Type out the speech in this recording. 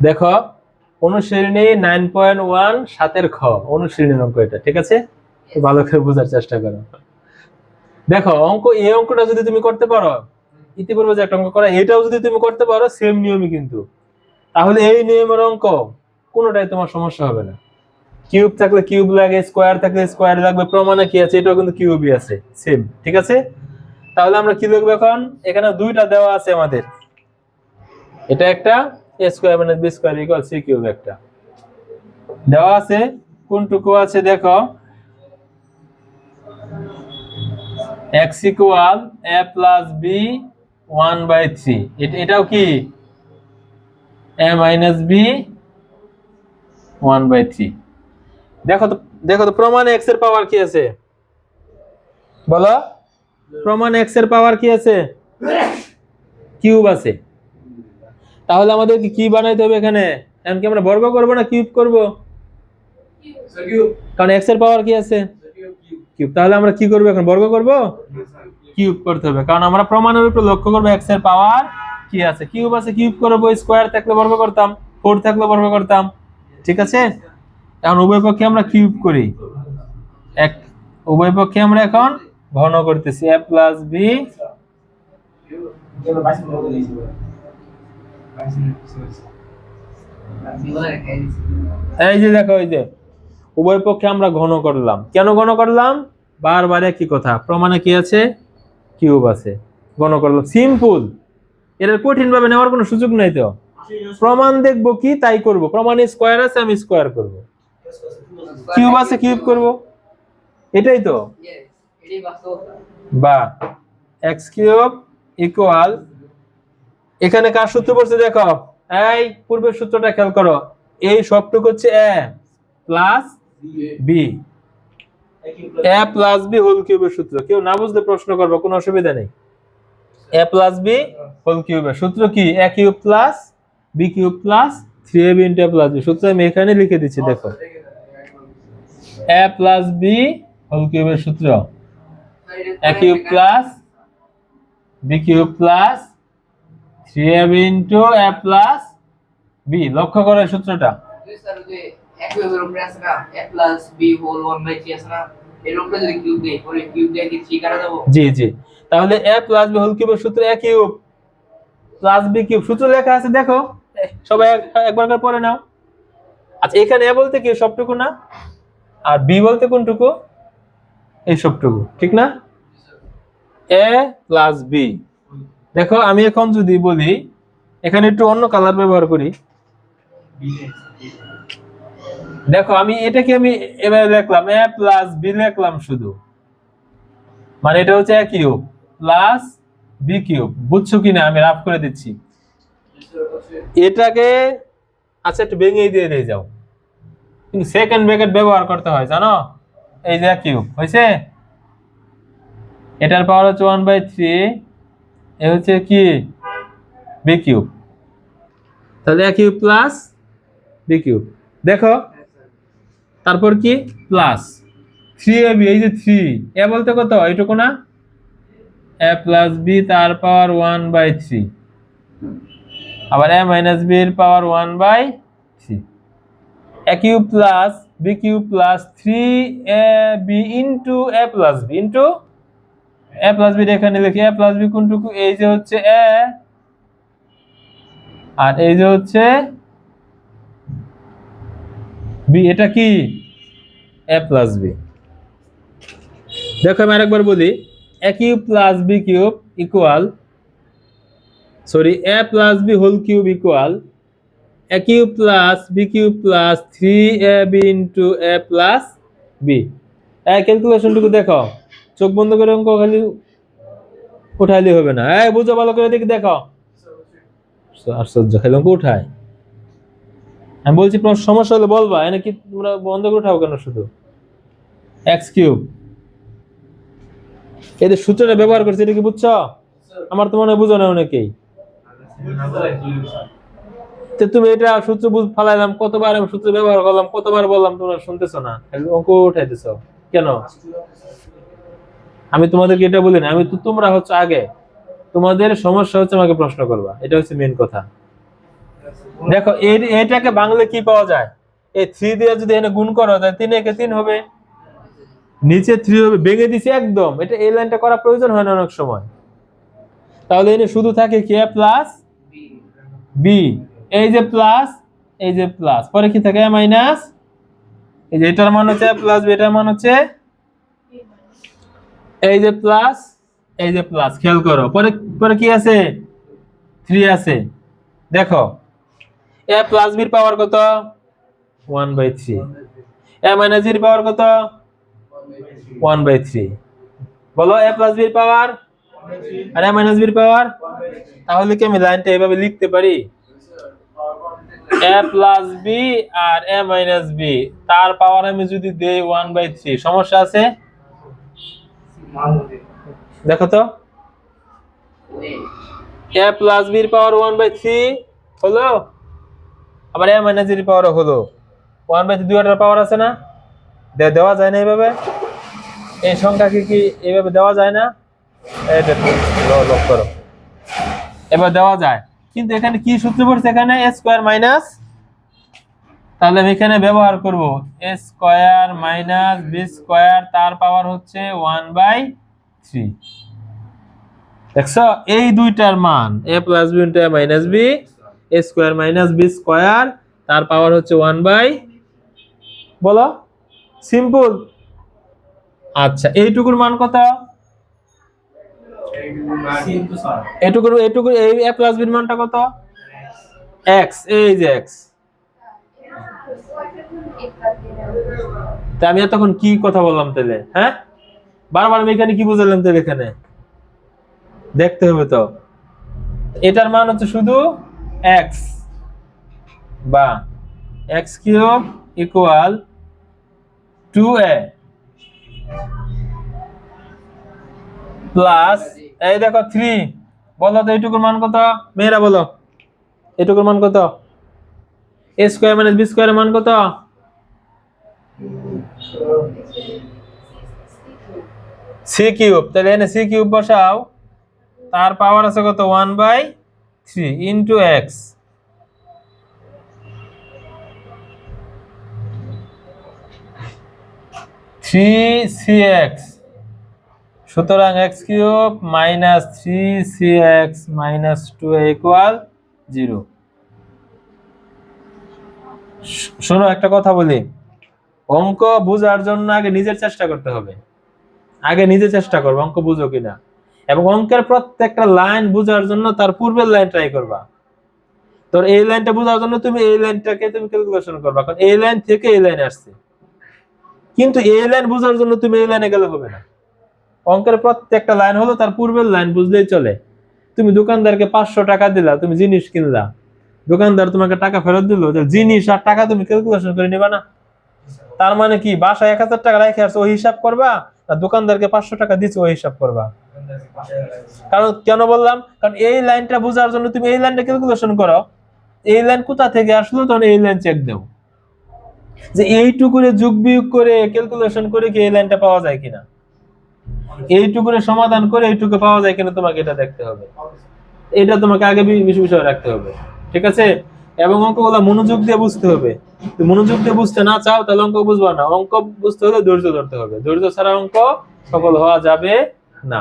দেখো অনুশীলনী nine point one সাতের খ। অনুশীলনীর অঙ্ক এটা ঠিক আছে? ভালো করে বোঝার চেষ্টা করো। দেখো অঙ্ক এই অঙ্কটা যদি তুমি করতে পারো ইতিপূর্বে যে একটা অঙ্ক করা এটাও যদি তুমি করতে পারো সেম নিয়মই কিন্তু। তাহলে এই নিয়মের অঙ্ক কোনোটাই তোমার সমস্যা হবে না। কিউব থাকলে কিউব লাগে স্কোয়ার থাকলে স্কোয়ার লাগবে প্রমাণে কি আছে এটাও কিন্তু কিউবই আছে সেম ঠিক আছে? তাহলে আমরা কি লিখব এখন? এখানে দুইটা দেওয়া আছে আমাদের। এটা একটা এ স্কোয়ার মানে B square equal C cube একটা। দেওয়া আছে, কোনটুকু আছে দেখো? X equal A plus B one by three এটাও কি? A minus B one by three দেখো তো দেখো তো প্রমাণে এক্সের পাওয়ার কি আছে? বলো। প্রমাণ এক্সের পাওয়ার কি আছে? কিউব আছে। তাহলে আমাদেরকে কি বানাইতে হবে এখানে? এখন কি আমরা বর্গ করব না কিউব করব? কারণ এক্সের পাওয়ার কি আছে? কিউব তাহলে আমরা কি করব এখন? বর্গ করব? কিউব করতে হবে। কারণ আমরা প্রমাণের উপর লক্ষ্য করব এক্সের পাওয়ার কি আছে। কিউব আছে কিউব করব। স্কোয়ার থাকলে বর্গ করতাম। ফোর থাকলে বর্গ করতাম। ঠিক আছে? এখন উভয় পক্ষে আমরা কিউব করি। এক উভয় পক্ষে আমরা এখন ঘন করতেছি এ প্লাস বি এই যে দেখো, এই যে, উভয় পক্ষে আমরা ঘন করলাম। কেন ঘন করলাম? বারবার একই কথা, প্রমাণে কি আছে? কিউব আছে। ঘন করলাম। সিম্পল। কঠিন ভাবে নেওয়ার কোনো সুযোগ নাই তো। প্রমাণ দেখব কি, তাই করব। প্রমাণে স্কোয়ার আছে, আমি স্কোয়ার করব। কিউব আছে, কিউব করব। এটাই তো। বা এক্স কিউব ইকুয়াল এখানে কার সূত্র পড়ছে দেখো? এই পূর্বের সূত্রটা খেয়াল করো। এই সবটুকু হচ্ছে A plus B A plus B whole কিউবের সূত্র। কেউ না বুঝলে প্রশ্ন করব, কোনো অসুবিধা নেই। এ প্লাস বি হোল কিউবের সূত্র কি? A cube plus B cube plus three A B into plus B সূত্র আমি এখানে লিখে দিচ্ছি, দেখো। এ প্লাস বি হোল কিউবের সূত্র। A cube plus B cube plus three A B into A plus B লক্ষ্য করো সূত্রটা। জি জি। তাহলে এ প্লাস বি হোল কিউবের সূত্র A cube plus B cube সূত্র লেখা আছে দেখো। সবাই এক- একবার করে পড়ে নাও। আচ্ছা এখানে এ বলতে কি সবটুকু না? আর বি বলতে কোনটুকু? এই সবটুকু ঠিক না? এ প্লাস বি দেখো, আমি এখন যদি বলি, এখানে একটু অন্য কালার ব্যবহার করি। দেখো, আমি এটাকে আমি এভাবে লিখলাম এ প্লাস বি লিখলাম শুধু। মানে এটা হচ্ছে A cube plus B cube বুঝছ কিনা? আমি রাফ করে দিচ্ছি। এটাকে আচ্ছা একটু ভেঙে দিয়ে দিয়ে যাও। কিন্তু সেকেন্ড ব্র্যাকেট ব্যবহার করতে হয়, জানো? এই যে কিউব হয়েছে? এটার পাওয়ার হচ্ছে ওয়ান বাই থ্রি এ হচ্ছে কি? বি কিউব তাহলে A cube plus B cube দেখো, তারপর কি? প্লাস থ্রি এ বি এই যে থ্রি এ বলতে কত? এইটুকু না? এ প্লাস বি তার পাওয়ার ওয়ান বাই থ্রি আবার এ মাইনাস বি এর power one by three A cube plus B cube plus three A B into A plus B into A plus B এখানে লিখি। এ প্লাস বি কোনটুকু? এই যে হচ্ছে এ আর এই যে হচ্ছে বি এটা কি? এ প্লাস বি দেখো, আমি আরেকবার বলি। A cube plus B cube equal sorry A plus B whole cube equal A cube plus B cube plus three A B into A plus B এই ক্যালকুলেশনটুকু দেখো। চোখ বন্ধ করে অঙ্ক খালি উঠাইলে হবে না। এই বুঝো ভালো করে দেখি দেখো আশ্চর্য, খালি অঙ্ক উঠায় আমি বলছি, তোমার সমস্যা হলে বলবা, এনে কি তোমরা বন্ধ করে উঠাও কেন শুধু? এক্স কিউব এদের সূত্রটা ব্যবহার করছে, এটা কি বুঝছ? আমার তো মনে হয় বুঝো না অনেকেই। তো তুমি এটা সূত্র বুঝ ফালাইলাম, কতবার আমি সূত্র ব্যবহার করলাম, কতবার বললাম তোমরা শুনতেছো না? অঙ্ক উঠাইতেছো। কেন? আমি তোমাদেরকে এটা বলি না, আমি তো তোমরা হচ্ছে আগে। তোমাদের সমস্যা হচ্ছে আমাকে প্রশ্ন করবা, এটা হচ্ছে মেন কথা। দেখো এটাকে বাংলা কি পাওয়া যায়? এই থ্রি দিয়ে যদি এখানে গুণ করা যায় তিন একে তিন হবে। নিচে থ্রি হবে, ভেঙে দিছি একদম। এটা এই লাইনটা করা প্রয়োজন হয় না অনেক সময়। তাহলে এনে শুধু থাকে কে? প্লাস বি এই যে প্লাস এই যে প্লাস পরে কি থাকে? মাইনাস এই যে এটার মান হচ্ছে প্লাস বি এটার মান হচ্ছে এই যে প্লাস এই যে প্লাস খেয়াল করো। পরে পরে কি আছে? থ্রি আছে। দেখো এ প্লাস বির পাওয়ার কত? One by three A minus বির পাওয়ার কত? ওয়ান বাই থ্রি বলো এ প্লাস বির পাওয়ার আর এ মাইনাস বির পাওয়ার তাহলে কি আমি লাইনটা এভাবে লিখতে পারি? এ প্লাস বি আর এ মাইনাস বি তার পাওয়ার আমি যদি দেই ওয়ান বাই থ্রি সমস্যা আছে? দেখো তো। এ প্লাস বির পাওয়ার ওয়ান বাই থ্রি হলো? আবার এ মাইনাস বির পাওয়ার হলো। ওয়ান বাই থ্রি দুইটার পাওয়ার আছে না? দেওয়া যায় না এইভাবে। এই সংখ্যাকে কি কি এইভাবে দেওয়া যায় না? এটা ল- লক করো। এবার দেওয়া যায়। কিন্তু এখানে কি সূত্র পড়ছে? এখানে এ স্কোয়ার মাইনাস তাহলে আমি এখানে ব্যবহার করব A square minus B square তার পাওয়ার হচ্ছে ওয়ান বাই থ্রি দেখছ? এই দুইটার মান A plus B into A minus B A square minus B square তার পাওয়ার হচ্ছে ওয়ান বাই বলো? সিম্পল আচ্ছা এইটুকুর মান কত? এটুকুর এটুকু এই এ প্লাস বির মানটা কত? এক্স এই যে এক্স তা আমি তখন কি কথা বললাম তাহলে হ্যাঁ? বারবার আমি এখানে কি বুঝালাম তাহলে এখানে? দেখতে হবে তো। এটার মান হচ্ছে শুধু এক্স বা X cube equal to A plus এই দেখো থ্রি বলো তো, এইটুকুর মান কত? মেয়েরা বলো। এইটুকুর মান কত? এ স্কোয়ার মাইনাস বি স্কোয়ারের মান কত? সি কিউব, তাহলে এনে সি কিউব বসাও। তার পাওয়ার আছে কত? One by three into X three C X সুতরাং X cube minus three C X minus two equal zero শোনো, একটা কথা বলি। অঙ্ক বোঝার জন্য আগে নিজের চেষ্টা করতে হবে। আগে নিজে চেষ্টা করবে, অঙ্ক বুঝো কিনা। এবং অঙ্কের প্রত্যেকটা লাইন বোঝার জন্য তার পূর্বের লাইন ট্রাই করবা। তোর এই লাইনটা বোঝার জন্য তুমি এই লাইনটাকে তুমি ক্যালকুলেশন করবা, কারণ এই লাইন থেকে এই লাইন আসছে। কিন্তু এই লাইন বোঝার জন্য তুমি এই লাইনে গেলে হবে না। অঙ্কের প্রত্যেকটা লাইন হলো তার পূর্বের লাইন, বুঝলেই চলে। তুমি দোকানদারকে পাঁচশো টাকা দিলা, তুমি জিনিস কিনলা। দোকানদার তোমাকে টাকা ফেরত দিল জিনিস আর টাকা তুমি ক্যালকুলেশন করে নিবা না। তার মানে কি? বাসায় এক হাজার টাকা রেখে আসছো, ওই হিসাব করবা? না দোকানদারকে পাঁচশো টাকা দিচ্ছে, ওই হিসাব করবা? কারণ কেন বললাম? কারণ এই লাইনটা বোঝার জন্য তুমি এই লাইনটা ক্যালকুলেশন করো। এই লাইন কোথা থেকে আসলো? তখন এই লাইন চেক দেও। যে এইটুকুরে যোগ বিয়োগ করে ক্যালকুলেশন করে কি এই লাইনটা পাওয়া যায় কিনা? এইটুকুরে সমাধান করে এইটুকু পাওয়া যায় কিনা তোমাকে এটা দেখতে হবে। এটা তোমাকে আগে বিষয় রাখতে হবে। ঠিক আছে? এবং অঙ্কগুলো মনোযোগ দিয়ে বুঝতে হবে। মনোযোগ দিয়ে বুঝতে না চাও, তাহলে অঙ্ক বুঝবা না। অঙ্ক বুঝতে হলে ধৈর্য ধরতে হবে। ধৈর্য ছাড়া অঙ্ক সফল হওয়া যাবে না।